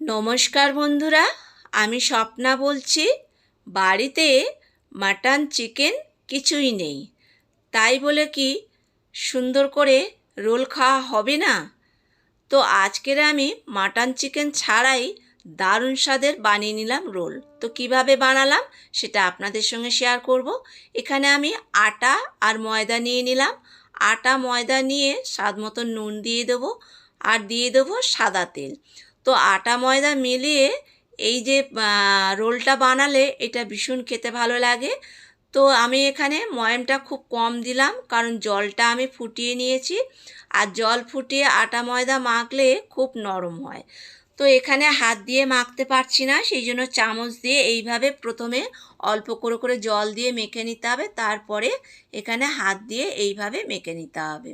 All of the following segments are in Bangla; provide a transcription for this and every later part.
নমস্কার বন্ধুরা, আমি স্বপ্না বলছি। বাড়িতে মাটন, চিকেন কিছুই নেই। তাই বলে কি, সুন্দর করে রোল খাওয়া হবে না? তো আজকের আমি মাটন, চিকেন ছাড়াই দারুণ স্বাদের বানিয়ে নিলাম রোল। তো কীভাবে বানালাম সেটা আপনাদের সঙ্গে শেয়ার করব। এখানে আমি আটা আর ময়দা নিয়ে নিলাম। আটা, ময়দা নিয়ে স্বাদ মতো নুন দিয়ে দেবো আর দিয়ে দেবো সাদা তেল। তো আটা, ময়দা মিলিয়ে এই যে রোলটা বানালে এটা ভীষণ খেতে ভালো লাগে। তো আমি এখানে ময়ামটা খুব কম দিলাম, কারণ জলটা আমি ফুটিয়ে নিয়েছি। আর জল ফুটিয়ে আটা, ময়দা মাখলে খুব নরম হয়। তো এখানে হাত দিয়ে মাখতে পারছি না, সেই জন্য চামচ দিয়ে এইভাবে প্রথমে অল্প করে করে জল দিয়ে মেখে নিতে হবে। তারপরে এখানে হাত দিয়ে এইভাবে মেখে নিতে হবে।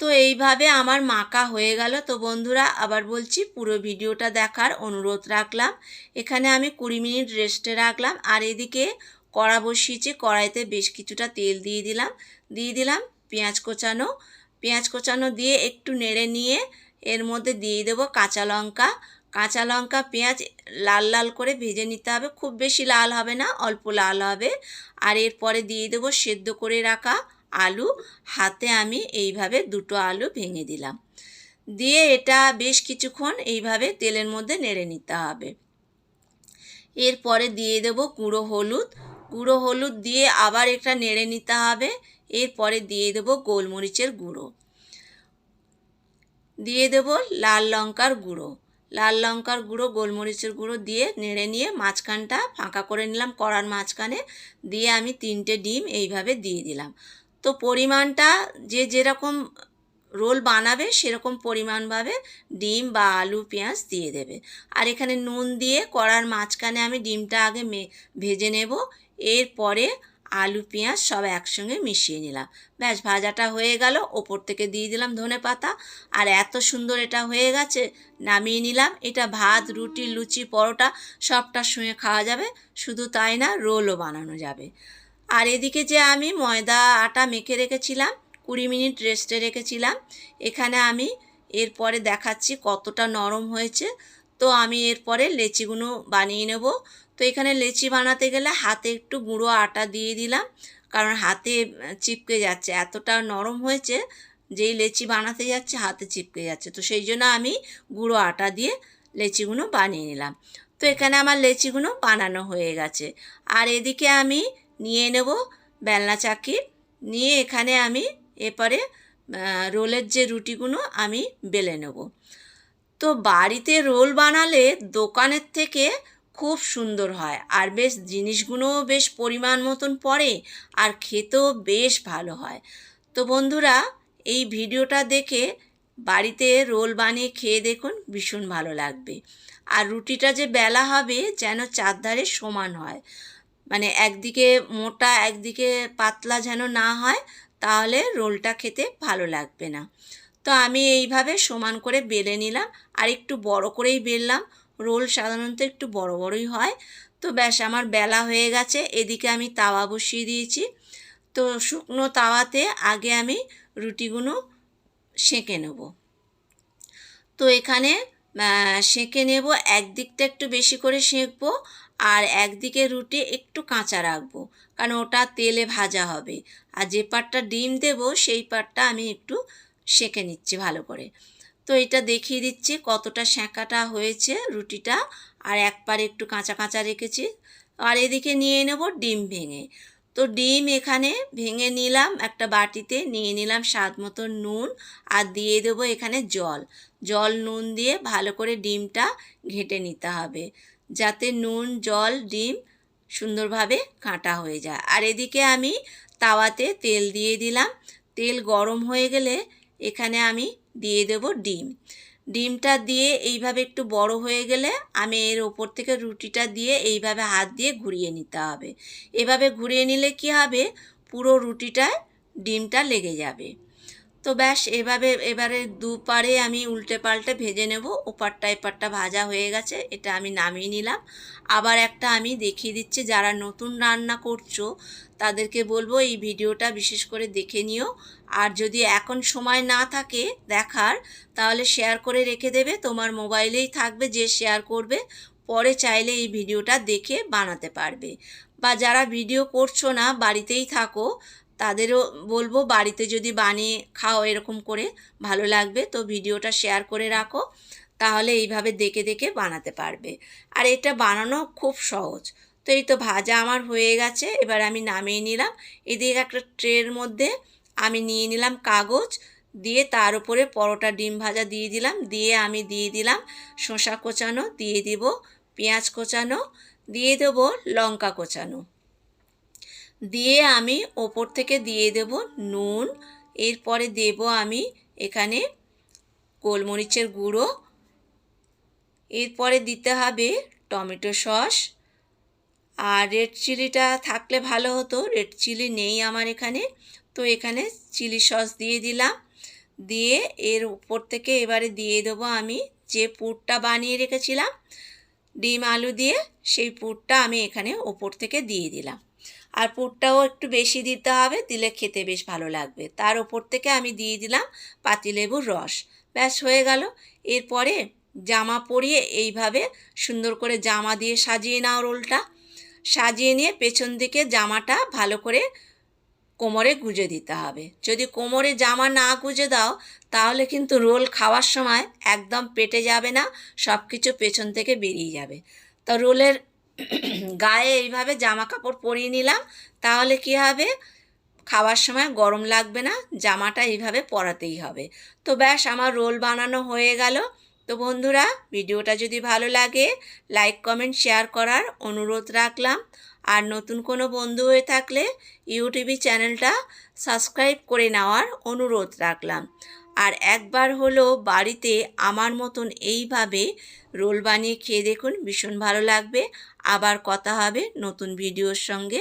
তো এইভাবে আমার মাকা হয়ে গেল। তো বন্ধুরা, আবার বলছি পুরো ভিডিওটা দেখার অনুরোধ রাখলাম। এখানে আমি কুড়ি মিনিট রেস্টে রাখলাম। আর এদিকে কড়া বসিয়েছি, কড়াইতে বেশ কিছুটা তেল দিয়ে দিলাম। দিয়ে দিলাম পেঁয়াজ কোচানো। পেঁয়াজ কোচানো দিয়ে একটু নেড়ে নিয়ে এর মধ্যে দিয়ে দেবো কাঁচা লঙ্কা। কাঁচা লঙ্কা, পেঁয়াজ লাল লাল করে ভেজে নিতে হবে। খুব বেশি লাল হবে না, অল্প লাল হবে। আর এরপরে দিয়ে দেবো সেদ্ধ করে রাখা আলু, হাতে আমি এইভাবে দুটো আলু ভেঙে দিলাম। দিয়ে এটা বেশ কিছুক্ষণ এইভাবে তেলের মধ্যে নেড়ে নিতে হবে। এরপরে দিয়ে দেব গুঁড়ো হলুদ। গুঁড়ো হলুদ দিয়ে আবার এটা নেড়ে নিতে হবে। এরপরে দিয়ে দেব গোলমরিচের গুঁড়ো। দিয়ে দেব লাল লঙ্কার গুঁড়ো। লাল লঙ্কার গুঁড়ো, গোলমরিচের গুঁড়ো দিয়ে নেড়ে নিয়ে মাঝখানটা ফাঁকা করে নিলাম কড়ার মাঝখানে। দিয়ে আমি তিনটে ডিম এইভাবে দিয়ে দিলাম। তো পরিমাণটা যে যেরকম রোল বানাবে সেরকম পরিমাণভাবে ডিম বা আলু, পেঁয়াজ দিয়ে দেবে। আর এখানে নুন দিয়ে কড়ার মাঝখানে আমি ডিমটা আগে ভেজে নেব। এরপরে আলু, পেঁয়াজ সব একসঙ্গে মিশিয়ে নিলাম। ব্যাস, ভাজাটা হয়ে গেল। ওপর থেকে দিয়ে দিলাম ধনে পাতা। আর এত সুন্দর এটা হয়ে গেছে, নামিয়ে নিলাম। এটা ভাত, রুটি, লুচি, পরোটা সবটার সঙ্গে খাওয়া যাবে। শুধু তাই না, রোলও বানানো যাবে। আর এদিকে যে আমি ময়দা, আটা মেখে রেখেছিলাম, কুড়ি মিনিট রেস্টে রেখেছিলাম, এখানে আমি এরপরে দেখাচ্ছি কতটা নরম হয়েছে। তো আমি এরপরে লেচিগুলো বানিয়ে নেব। তো এখানে লেচি বানাতে গেলে হাতে একটু গুঁড়ো আটা দিয়ে দিলাম, কারণ হাতে চিপকে যাচ্ছে। এতটা নরম হয়েছে যেই লেচি বানাতে যাচ্ছে, হাতে চিপকে যাচ্ছে। তো সেই জন্য আমি গুঁড়ো আটা দিয়ে লেচিগুলো বানিয়ে নিলাম। তো এখানে আমার লেচিগুলো বানানো হয়ে গেছে। আর এদিকে আমি নিয়ে নেব বেলনা চাকি। নিয়ে এখানে আমি এরপরে রোলের যে রুটিগুলো আমি বেলে নেব। তো বাড়িতে রোল বানালে দোকানের থেকে খুব সুন্দর হয় আর বেশ জিনিসগুলোও বেশ পরিমাণ মতন পড়ে আর খেতেও বেশ ভালো হয়। তো বন্ধুরা, এই ভিডিওটা দেখে বাড়িতে রোল বানিয়ে খেয়ে দেখুন, ভীষণ ভালো লাগবে। আর রুটিটা যে বেলা হবে যেন চারধারে সমান হয়। মানে একদিকে মোটা, একদিকে পাতলা যেন না হয়, তাহলে রোলটা খেতে ভালো লাগবে না। তো আমি এইভাবে সমান করে বেলে নিলাম, আর একটু বড় করেই বেললাম। রোল সাধারণত একটু বড় বড়ই হয়। তো ব্যাস, আমার বেলা হয়ে গেছে, এদিকে আমি তাওয়া বসিয়ে দিয়েছি। তো শুকনো তাওয়াতে আগে আমি রুটিগুলো সেঁকে নেব। তো এখানে সেঁকে নেব, একদিকটা একটু বেশি করে সেঁকবো আর একদিকে রুটি একটু কাঁচা রাখব, কারণ ওটা তেলে ভাজা হবে। আর যে পাটটা ডিম দেবো, সেই পাটটা আমি একটু সেঁকে নিচ্ছি ভালো করে। তো এটা দেখিয়ে দিচ্ছি কতটা সেঁকাটা হয়েছে রুটিটা, আর এক পারে একটু কাঁচা কাঁচা রেখেছি। আর এদিকে নিয়ে নেব ডিম ভেঙে। তো ডিম এখানে ভেঙে নিলাম, একটা বাটিতে নিয়ে নিলাম স্বাদ মতো নুন আর দিয়ে দেবো এখানে জল। জল, নুন দিয়ে ভালো করে ডিমটা ঘেঁটে নিতে হবে যাতে নুন, জল, ডিম সুন্দরভাবে কাঁটা হয়ে যায়। আর এদিকে আমি তাওয়াতে তেল দিয়ে দিলাম। তেল গরম হয়ে গেলে এখানে আমি দিয়ে দেব ডিম। ডিমটা দিয়ে এইভাবে একটু বড় হয়ে গেলে আমি এর ওপর থেকে রুটিটা দিয়ে এইভাবে হাত দিয়ে ঘুরিয়ে নিতে হবে। এভাবে ঘুরিয়ে নিলে কি হবে? পুরো রুটিটায় ডিমটা লেগে যাবে। তো ব্যাস, এভাবে, এবারে দুপারে আমি উল্টে পাল্টে ভেজে নেব। ওপারটা এপারটা ভাজা হয়ে গেছে, এটা আমি নামিয়ে নিলাম। আবার একটা আমি দেখিয়ে দিচ্ছি, যারা নতুন রান্না করছ, তাদেরকে বলব এই ভিডিওটা বিশেষ করে দেখে নিও। আর যদি এখন সময় না থাকে দেখার, তাহলে শেয়ার করে রেখে দেবে। তোমার মোবাইলেই থাকবে যে শেয়ার করবে, পরে চাইলে এই ভিডিওটা দেখে বানাতে পারবে। বা যারা ভিডিও করছ না, বাড়িতেই থাকো তাদেরও বলব বাড়িতে যদি বানিয়ে খাও এরকম করে, ভালো লাগবে। তো ভিডিওটা শেয়ার করে রাখো, তাহলে এইভাবে দেখে দেখে বানাতে পারবে। আর এটা বানানো খুব সহজ। তো এই তো ভাজা আমার হয়ে গেছে, এবার আমি নামিয়ে নিলাম। এদিকে একটা ট্রের মধ্যে আমি নিয়ে নিলাম কাগজ, দিয়ে তার উপরে পরোটা ডিম ভাজা দিয়ে দিলাম। দিয়ে আমি দিয়ে দিলাম শসা কোচানো, দিয়ে দিব পেঁয়াজ কোচানো, দিয়ে দেবো লঙ্কা কোচানো। দিয়ে আমি ওপর থেকে দিয়ে দেব নুন। এরপরে দেব আমি এখানে গোলমরিচের গুঁড়ো। এরপরে দিতে হবে টমেটো সস। আর রেড চিলিটা থাকলে ভালো হতো, রেড চিলি নেই আমার এখানে। তো এখানে চিলি সস দিয়ে দিলাম। দিয়ে এর উপর থেকে এবারে দিয়ে দেবো আমি যে পুরটা বানিয়ে রেখেছিলাম, ডিম আলু দিয়ে, সেই পুরটা আমি এখানে ওপর থেকে দিয়ে দিলাম। আর পুরটাও একটু বেশি দিতে হবে, দিলে খেতে বেশ ভালো লাগবে। তার ওপর থেকে আমি দিয়ে দিলাম পাতিলেবুর রস। ব্যাস, হয়ে গেল। এরপরে জামা পরিয়ে এইভাবে সুন্দর করে জামা দিয়ে সাজিয়ে নাও রোলটা। সাজিয়ে নিয়ে পেছন দিকে জামাটা ভালো করে কোমরে গুজে দিতে হবে। যদি কোমরে জামা না গুজে দাও, তাহলে কিন্তু রোল খাওয়ার সময় একদম পেটে যাবে না সব কিছু পেছন থেকে বেরিয়ে যাবে। তো রোলের গায়ে এইভাবে জামা কাপড় পরিয়ে নিলাম, তাহলে কি হবে? খাওয়ার সময় গরম লাগবে না, জামাটা এইভাবে পরাতেই হবে। তো ব্যাস, আমার রোল বানানো হয়ে গেল। তো বন্ধুরা, ভিডিওটা যদি ভালো লাগে, লাইক, কমেন্ট, শেয়ার করার অনুরোধ রাখলাম। আর নতুন কোনো বন্ধু হয়ে থাকলে ইউটিউব চ্যানেলটা সাবস্ক্রাইব করে নেওয়ার অনুরোধ রাখলাম। আর একবার হলো বাড়িতে আমার মতন এইভাবে রোল বানিয়ে খেয়ে দেখুন, ভীষণ ভালো লাগবে। আবার কথা হবে নতুন ভিডিওর সঙ্গে।